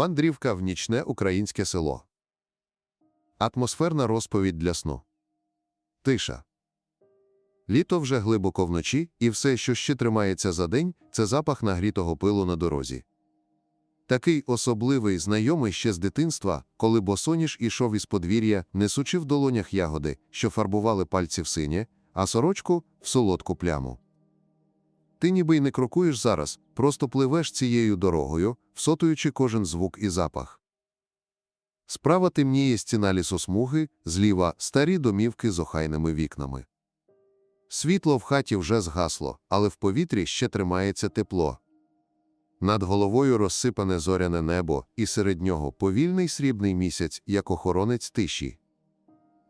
Мандрівка в нічне українське село. Атмосферна розповідь для сну. Тиша. Літо вже глибоко вночі, і все, що ще тримається за день, це запах нагрітого пилу на дорозі. Такий особливий, знайомий ще з дитинства, коли босоніж ішов із подвір'я, несучи в долонях ягоди, що фарбували пальці в синє, а сорочку в солодку пляму. Ти ніби й не крокуєш зараз, просто пливеш цією дорогою, всотуючи кожен звук і запах. Справа темніє стіна лісосмуги, зліва старі домівки з охайними вікнами. Світло в хаті вже згасло, але в повітрі ще тримається тепло. Над головою розсипане зоряне небо, і серед нього повільний срібний місяць, як охоронець тиші.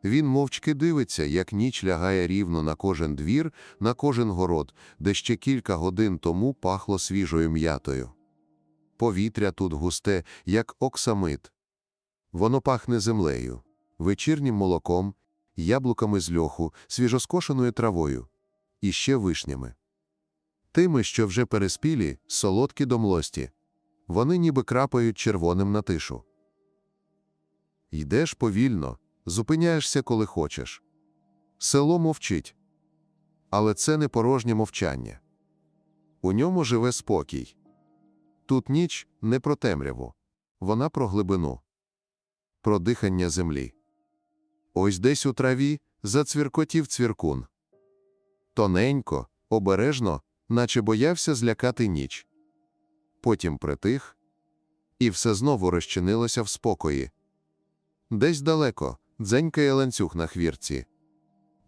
Він мовчки дивиться, як ніч лягає рівно на кожен двір, на кожен город, де ще кілька годин тому пахло свіжою м'ятою. Повітря тут густе, як оксамит. Воно пахне землею, вечірнім молоком, яблуками з льоху, свіжоскошеною травою і ще вишнями. Тими, що вже переспілі, солодкі до млості. Вони ніби крапають червоним на тишу. Йдеш повільно, зупиняєшся, коли хочеш. Село мовчить. Але це не порожнє мовчання. У ньому живе спокій. Тут ніч не про темряву, вона про глибину, про дихання землі. Ось десь у траві зацвіркотів цвіркун. Тоненько, обережно, наче боявся злякати ніч. Потім притих, і все знову розчинилося в спокої. Десь далеко дзенькає ланцюг на хвірці.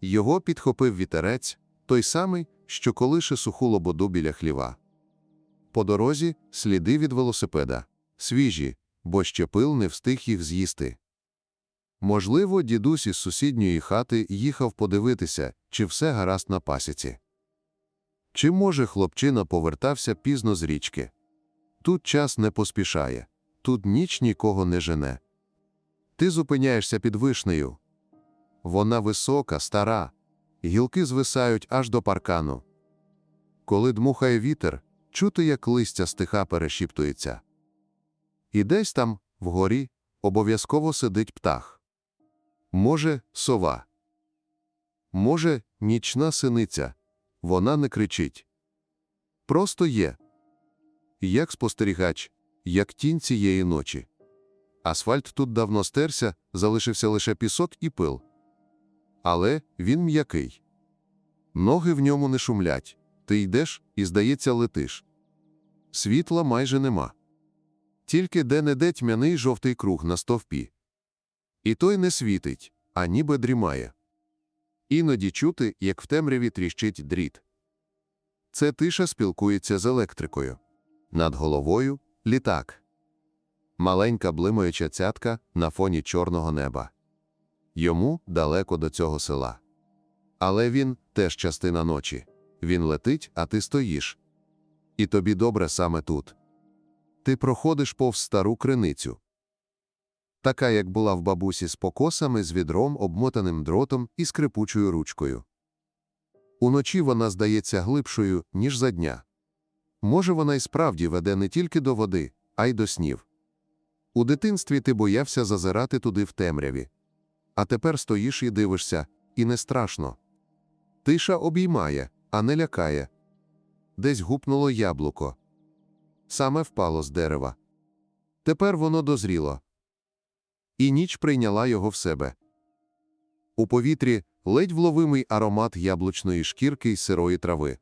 Його підхопив вітерець, той самий, що колише суху лободу біля хліва. По дорозі сліди від велосипеда, свіжі, бо ще пил не встиг їх з'їсти. Можливо, дідусь із сусідньої хати їхав подивитися, чи все гаразд на пасіці. Чи, може, хлопчина повертався пізно з річки. Тут час не поспішає, тут ніч нікого не жене. Ти зупиняєшся під вишнею. Вона висока, стара, гілки звисають аж до паркану. Коли дмухає вітер, чути, як листя стиха перешіптується. І десь там, вгорі, обов'язково сидить птах. Може, сова. Може, нічна синиця. Вона не кричить. Просто є. Як спостерігач, як тінь цієї ночі. Асфальт тут давно стерся, залишився лише пісок і пил. Але він м'який. Ноги в ньому не шумлять. Ти йдеш і, здається, летиш. Світла майже нема. Тільки де-не-де тьмяний жовтий круг на стовпі. І той не світить, а ніби дрімає. Іноді чути, як в темряві тріщить дріт. Це тиша спілкується з електрикою. Над головою літак. Маленька блимаюча цятка на фоні чорного неба. Йому далеко до цього села. Але він теж частина ночі. Він летить, а ти стоїш. І тобі добре саме тут. Ти проходиш повз стару криницю. Така, як була в бабусі з покосами, з відром, обмотаним дротом і скрипучою ручкою. Уночі вона здається глибшою, ніж за дня. Може, вона й справді веде не тільки до води, а й до снів. У дитинстві ти боявся зазирати туди в темряві. А тепер стоїш і дивишся, і не страшно. Тиша обіймає, а не лякає. Десь гупнуло яблуко. Саме впало з дерева. Тепер воно дозріло. І ніч прийняла його в себе. У повітрі ледь вловимий аромат яблучної шкірки й сирої трави.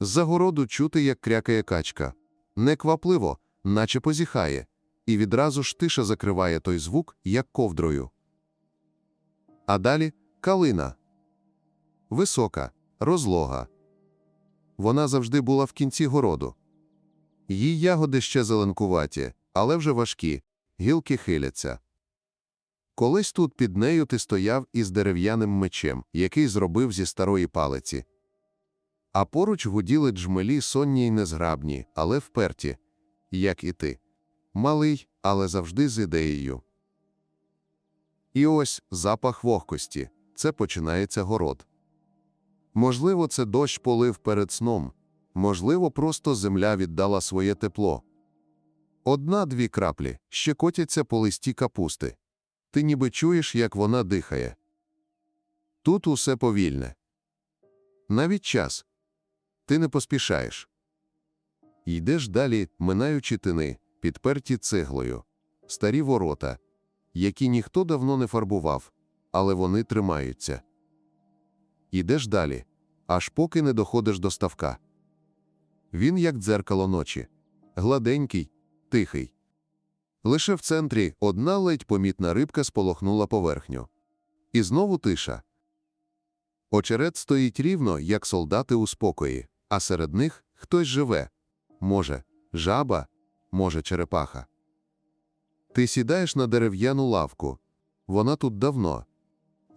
З загороду чути, як крякає качка. Неквапливо, наче позіхає, і відразу ж тиша закриває той звук, як ковдрою. А далі калина. Висока, розлога. Вона завжди була в кінці городу. Її ягоди ще зеленкуваті, але вже важкі, гілки хиляться. Колись тут під нею ти стояв із дерев'яним мечем, який зробив зі старої палиці. А поруч гуділи джмелі сонні й незграбні, але вперті, як і ти. Малий, але завжди з ідеєю. І ось запах вогкості це починається город. Можливо, це дощ полив перед сном, можливо, просто земля віддала своє тепло. Одна-дві краплі ще котяться по листі капусти. Ти ніби чуєш, як вона дихає. Тут усе повільне. Навіть час. Ти не поспішаєш. Йдеш далі, минаючи тини, підперті цеглою, старі ворота, які ніхто давно не фарбував, але вони тримаються. Йдеш далі, аж поки не доходиш до ставка. Він як дзеркало ночі, гладенький, тихий. Лише в центрі одна ледь помітна рибка сполохнула поверхню. І знову тиша. Очерет стоїть рівно, як солдати у спокої, а серед них хтось живе. Може, жаба, може, черепаха. Ти сідаєш на дерев'яну лавку. Вона тут давно.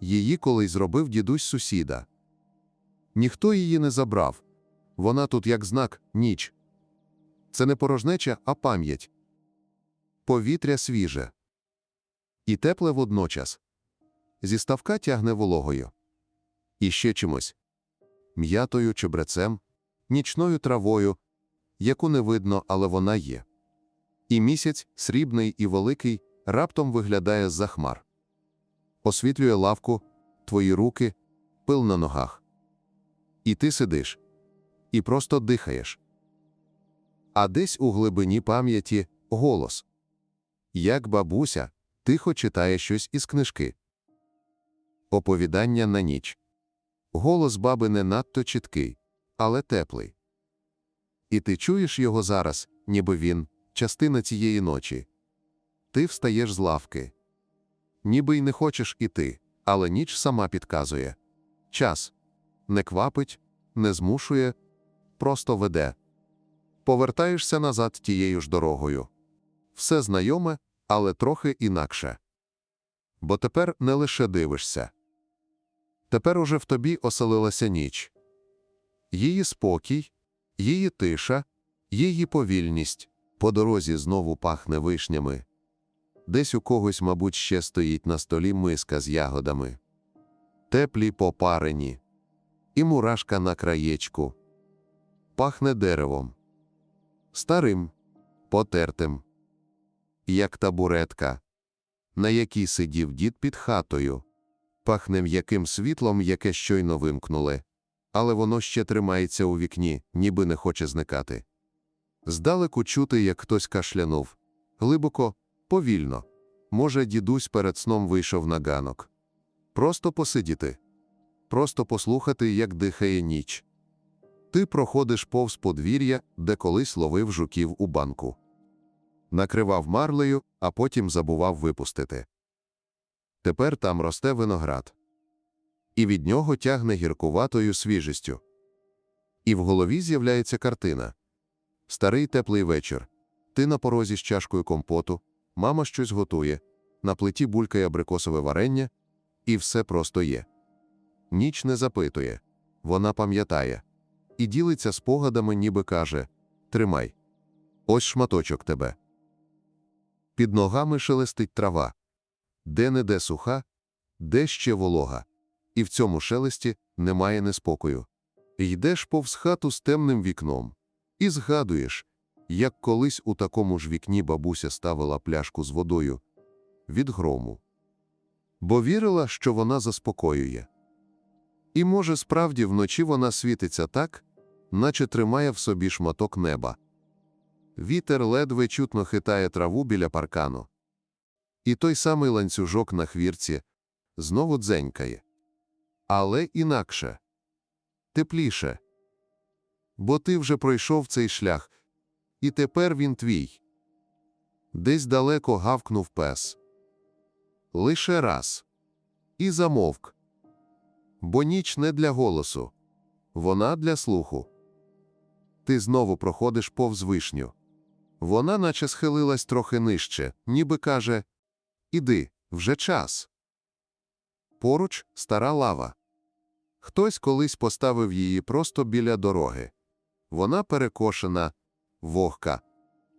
Її колись зробив дідусь сусіда. Ніхто її не забрав. Вона тут як знак ніч. Це не порожнеча, а пам'ять. Повітря свіже. І тепле водночас. Зі ставка тягне вологою. І ще чимось. М'ятою чебрецем, нічною травою, яку не видно, але вона є. І місяць, срібний і великий, раптом виглядає з-за хмар. Освітлює лавку, твої руки, пил на ногах. І ти сидиш. І просто дихаєш. А десь у глибині пам'яті голос. Як бабуся, тихо читає щось із книжки. Оповідання на ніч. Голос баби не надто чіткий, але теплий. І ти чуєш його зараз, ніби він частина цієї ночі. Ти встаєш з лавки. Ніби й не хочеш іти, але ніч сама підказує. Час не квапить, не змушує, просто веде. Повертаєшся назад тією ж дорогою. Все знайоме, але трохи інакше. Бо тепер не лише дивишся. Тепер уже в тобі оселилася ніч. Її спокій, її тиша, її повільність по дорозі знову пахне вишнями. Десь у когось, мабуть, ще стоїть на столі миска з ягодами. Теплі попарені, і мурашка на краєчку. Пахне деревом. Старим, потертим, як табуретка, на якій сидів дід під хатою. Пахне м'яким світлом, яке щойно вимкнули, але воно ще тримається у вікні, ніби не хоче зникати. Здалеку чути, як хтось кашлянув. Глибоко, повільно. Може, дідусь перед сном вийшов на ганок. Просто посидіти. Просто послухати, як дихає ніч. Ти проходиш повз подвір'я, де колись ловив жуків у банку. Накривав марлею, а потім забував випустити. Тепер там росте виноград. І від нього тягне гіркуватою свіжістю. І в голові з'являється картина. Старий теплий вечір. Ти на порозі з чашкою компоту, мама щось готує, на плиті булькає абрикосове варення, і все просто є. Ніч не запитує, вона пам'ятає і ділиться спогадами, ніби каже Тримай. Ось шматочок тебе. Під ногами шелестить трава, де не де суха, де ще волога, і в цьому шелесті немає неспокою. Йдеш повз хату з темним вікном. І згадуєш, як колись у такому ж вікні бабуся ставила пляшку з водою від грому, бо вірила, що вона заспокоює. І, може, справді вночі вона світиться так, наче тримає в собі шматок неба. Вітер ледве чутно хитає траву біля паркану. І той самий ланцюжок на хвірці знову дзенькає. Але інакше, тепліше бо ти вже пройшов цей шлях, і тепер він твій. Десь далеко гавкнув пес. Лише раз. І замовк. Бо ніч не для голосу, вона для слуху. Ти знову проходиш повз вишню. Вона наче схилилась трохи нижче, ніби каже Іди, вже час. Поруч стара лава. Хтось колись поставив її просто біля дороги. Вона перекошена, вогка,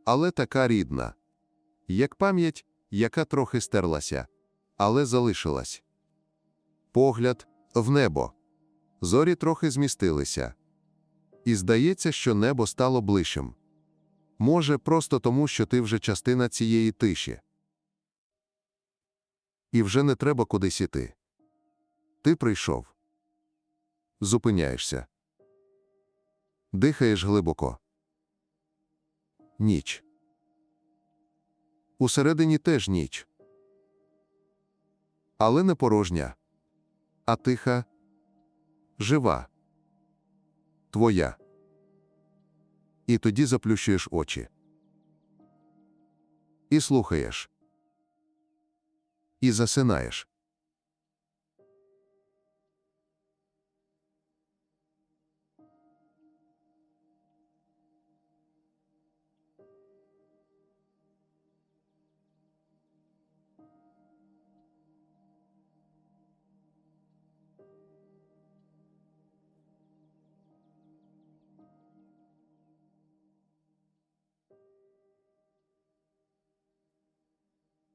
але така рідна, як пам'ять, яка трохи стерлася, але залишилась. Погляд в небо. Зорі трохи змістилися. І здається, що небо стало ближчим. Може, просто тому, що ти вже частина цієї тиші. І вже не треба кудись іти. Ти прийшов. Зупиняєшся. Дихаєш глибоко. Ніч. Усередині теж ніч. Але не порожня, а тиха, жива. Твоя. І тоді заплющуєш очі. І слухаєш. І засинаєш.